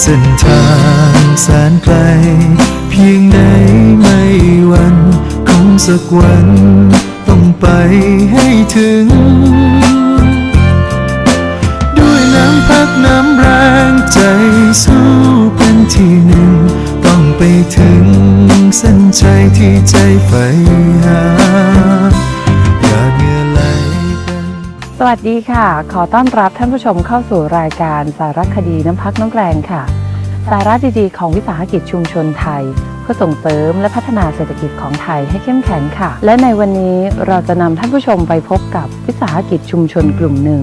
เส้นทางแสนไกล เพียงไหนไม่วันคงสักวัน ต้องไปให้ถึง ด้วยน้ำพักน้ำแรงใจสู้เป็นที่หนึ่ง ต้องไปถึงเส้นชัยที่ใจใฝ่หา สดีค่ะ ขอต้อนรับท่านผู้ชมเข้าสู่รายการสารคดีน้ำพักน้ำแรงค่ะ สาระดีๆของวิสาหกิจชุมชนไทย เพื่อส่งเสริมและพัฒนาเศรษฐกิจของไทยให้เข้มแข็งค่ะ และในวันนี้เราจะนำท่านผู้ชมไปพบกับวิสาหกิจชุมชนกลุ่มหนึ่ง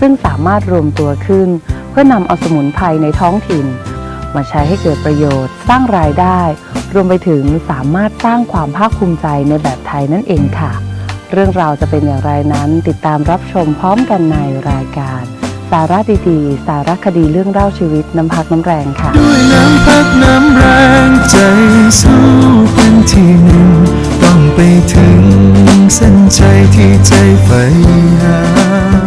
ซึ่งสามารถรวมตัวขึ้น เพื่อนำเอาสมุนไพรในท้องถิ่น มาใช้ให้เกิดประโยชน์ สร้างรายได้ รวมไปถึงสามารถสร้างความภาคภูมิใจในแบบไทยนั่นเองค่ะ เรื่องราวจะเป็นอย่างไรนั้น ติดตามรับชมพร้อมกันในรายการ สาระดีๆ สารคดีเรื่องเล่าชีวิตน้ำพักน้ำแรงค่ะ ด้วยน้ำพักน้ำแรงใจสู้เป็นที่หนึ่งต้องไปถึงเส้นใจที่ใจใฝ่หา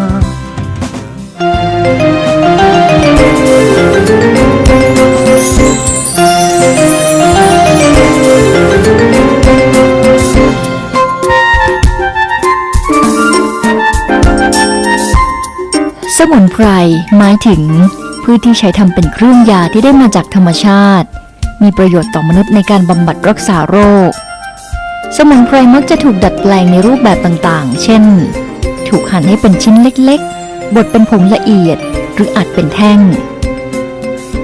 นไพรหมายถึง พืชที่ใช้ทำเป็นเครื่องยาที่ได้มาจากธรรมชาติ มีประโยชน์ต่อมนุษย์ในการบำบัดรักษาโรค สมุนไพรมักจะถูกดัดแปลงในรูปแบบต่างๆ เช่น ถูกหั่นให้เป็นชิ้นเล็กๆ บดเป็นผงละเอียด หรืออัดเป็นแท่ง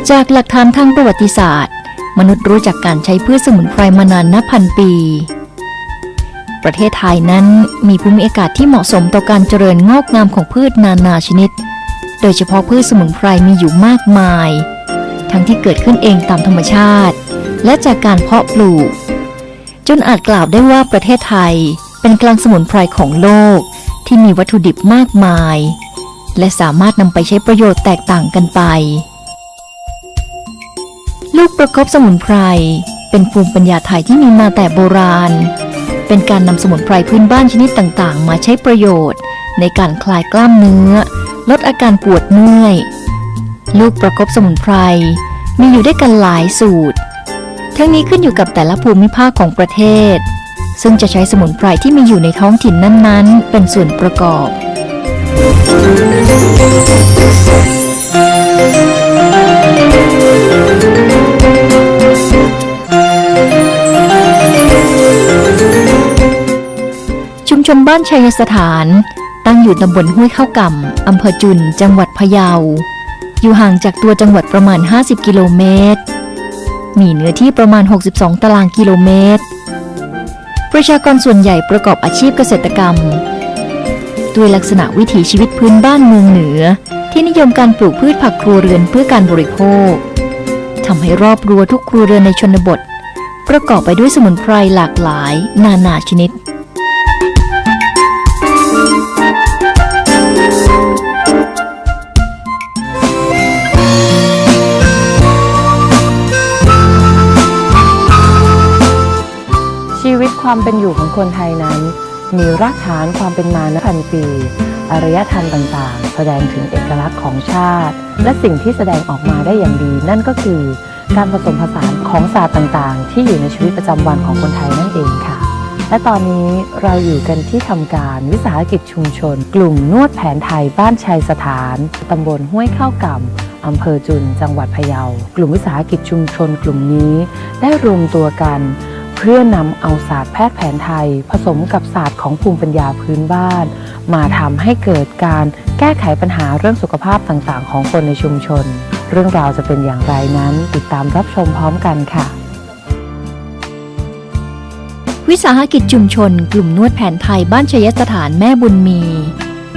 จากหลักฐานทางประวัติศาสตร์ มนุษย์รู้จักการใช้พืชสมุนไพรมานานนับพันปีประเทศไทยนั้นมีภูมิอากาศที่เหมาะสมต่อการเจริญงอกงามของพืชนานาชนิด ดยเฉพาะพืชสมุนไพรมีอยู่มากมาย ทั้งที่เกิดขึ้นเองตามธรรมชาติ และจากการเพาะปลูก จนอาจกล่าวได้ว่าประเทศไทยเป็นกลางสมุนไพรของโลกที่มีวัตถุดิบมากมาย และสามารถนำไปใช้ประโยชน์แตกต่างกันไป ลูกประคบสมุนไพรเป็นภูมิปัญญาไทยที่มีมาแต่โบราณ เป็นการนำสมุนไพรพื้นบ้านชนิดต่างๆ มาใช้ประโยชน์ ในการคลายกล้ามเนื้อ ลดอาการปวดเมื่อย ลูกประคบสมุนไพร มีอยู่ด้วยกันหลายสูตร ทั้งนี้ขึ้นอยู่กับแต่ละภูมิภาคของประเทศ ซึ่งจะใช้สมุนไพรที่มีอยู่ในท้องถิ่นนั้นๆ เป็นส่วนประกอบ ชุมชนบ้านชัยสถาน ตั้งอยู่ตำบลห้วยข้าวก่ำอำเภอจุน จังหวัดพะเยา อยู่ห่างจากตัวจังหวัดประมาณ 50 กิโลเมตร มีเนื้อที่ประมาณ 62 ตารางกิโลเมตร ประชากรส่วนใหญ่ประกอบอาชีพเกษตรกรรม ด้วยลักษณะวิถีชีวิตพื้นบ้านเมืองเหนือ ที่นิยมการปลูกพืชผักครัวเรือนเพื่อการบริโภคทำให้รอบรัวทุกครัวเรือนในชนบท ประกอบไปด้วยสมุนไพรหลากหลาย นานาชนิด ความเป็นอยู่ของคนไทยนั้น มีรากฐานความเป็นมานับพันปีอารยธรรมต่างๆ แสดงถึงเอกลักษณ์ของชาติ และสิ่งที่แสดงออกมาได้อย่างดี นั่นก็คือการผสมผสานของศาสตร์ต่างๆ ที่อยู่ในชีวิตประจำวันของคนไทยนั่นเองค่ะ และตอนนี้เราอยู่กันที่ทำการวิสาหกิจชุมชน กลุ่มนวดแผนไทยบ้านชัยสถานตำบลห้วยข้าวก่ำอำเภอจุน จังหวัดพะเยา กลุ่มวิสาหกิจชุมชนกลุ่มนี้ ได้รวมตัวกัน เพื่อนำเอาศาสตร์แพทย์แผนไทย ผสมกับศาสตร์ของภูมิปัญญาพื้นบ้าน มาทำให้เกิดการแก้ไขปัญหาเรื่องสุขภาพต่างๆ ของคนในชุมชน เรื่องราวจะเป็นอย่างไรนั้น ติดตามรับชมพร้อมกันค่ะ วิสาหกิจชุมชน กลุ่มนวดแผนไทยบ้านชยสถานแม่บุญมี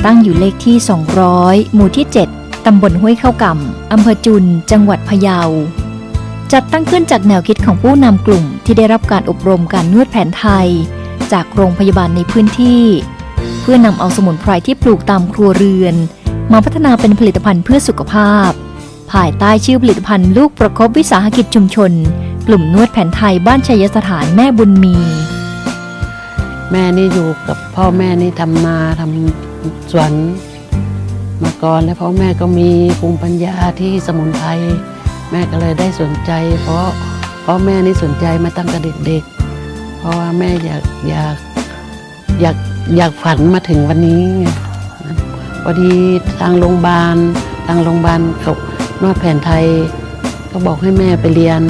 ตั้งอยู่เลขที่ 200 หมู่ที่ 7ตำบลห้วยเข้าก่ำอำเภอจุน จังหวัดพะเยา จัดตั้งขึ้นจากแนวคิดของผู้นำกลุ่มที่ได้รับการอบรมการนวดแผนไทย จากโรงพยาบาลในพื้นที่ เพื่อนำเอาสมุนไพรที่ปลูกตามครัวเรือน มาพัฒนาเป็นผลิตภัณฑ์เพื่อสุขภาพ ภายใต้ชื่อผลิตภัณฑ์ลูกประคบวิสาหกิจชุมชน กลุ่มนวดแผนไทยบ้านชัยสถานแม่บุญมี แม่นี่อยู่กับพ่อแม่นี่ทำนาทำสวนมาก่อนแล้วพ่อแม่ก็มีภูมิปัญญาที่สมุนไพร แม่ก็เลยได้สนใจ เพราะเพราะแม่นี่สนใจมาตั้งแต่เด็กๆ เพราะว่าแม่อยากอยากอยากอยากฝันมาถึงวันนี้ไงพอดีทางโรงพยาบาลทางโรงพยาบาลเขานวดแผนไทย ก็บอกให้แม่ไปเรียน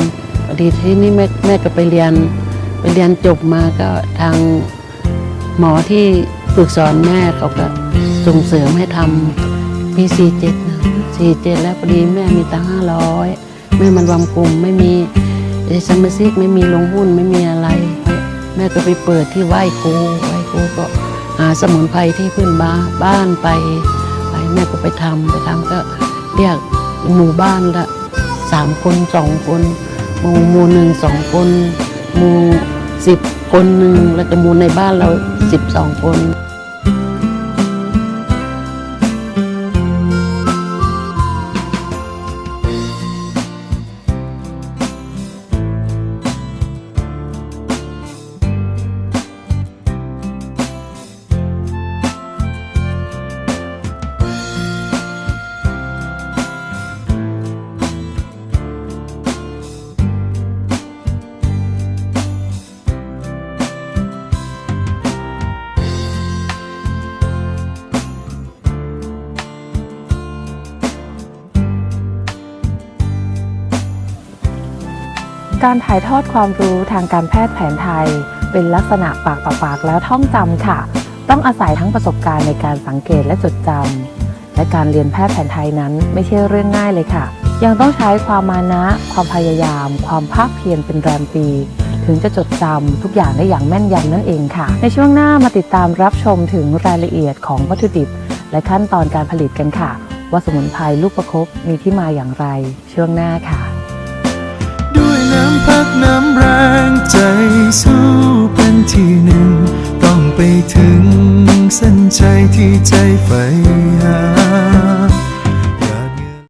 พอดีที่นี่แม่แม่ก็ไปเรียน ไปเรียนจบมาก็ทางหมอที่ฝึกสอนแม่เขาก็ส่งเสริมให้ทำปีสี่เจ็ดนะ สี่เจ็ดแล้วพอดีแม่มีตังห้าร้อยแม่มันรวมกลุ่มไม่มีเอสมาซิกไม่มีลงหุ้นไม่มีอะไร แม่ก็ไปเปิดที่ไหว้ครูไหว้ครูก็หาสมุนไพรที่พื้นบ้านบ้านไปไปแม่ก็ไปทำไปทำก็เรียกหมู่บ้านละสามคนสองคนหมู่หมู่หนึ่งสองคนหมู่สิบคนหนึ่งแล้วก็หมู่ในบ้านเราสิบสองคน การถ่ายทอดความรู้ทางการแพทย์แผนไทย เป็นลักษณะปากต่อปากแล้วท่องจำค่ะ ต้องอาศัยทั้งประสบการณ์ในการสังเกตและจดจำและการเรียนแพทย์แผนไทยนั้นไม่ใช่เรื่องง่ายเลยค่ะ ยังต้องใช้ความมานะ ความพยายาม ความภาคเพียรเป็นแรมปี ถึงจะจดจำทุกอย่างได้อย่างแม่นยำนั่นเองค่ะ ในช่วงหน้ามาติดตามรับชมถึงรายละเอียดของวัตถุดิบ และขั้นตอนการผลิตกันค่ะ ว่าสมุนไพรลูกประคบมีที่มาอย่างไร ช่วงหน้าค่ะำพักน้ำแรงใจสู้เป็นที่หนึ่ง ต้องไปถึงเส้นชัยที่ใจใฝ่หา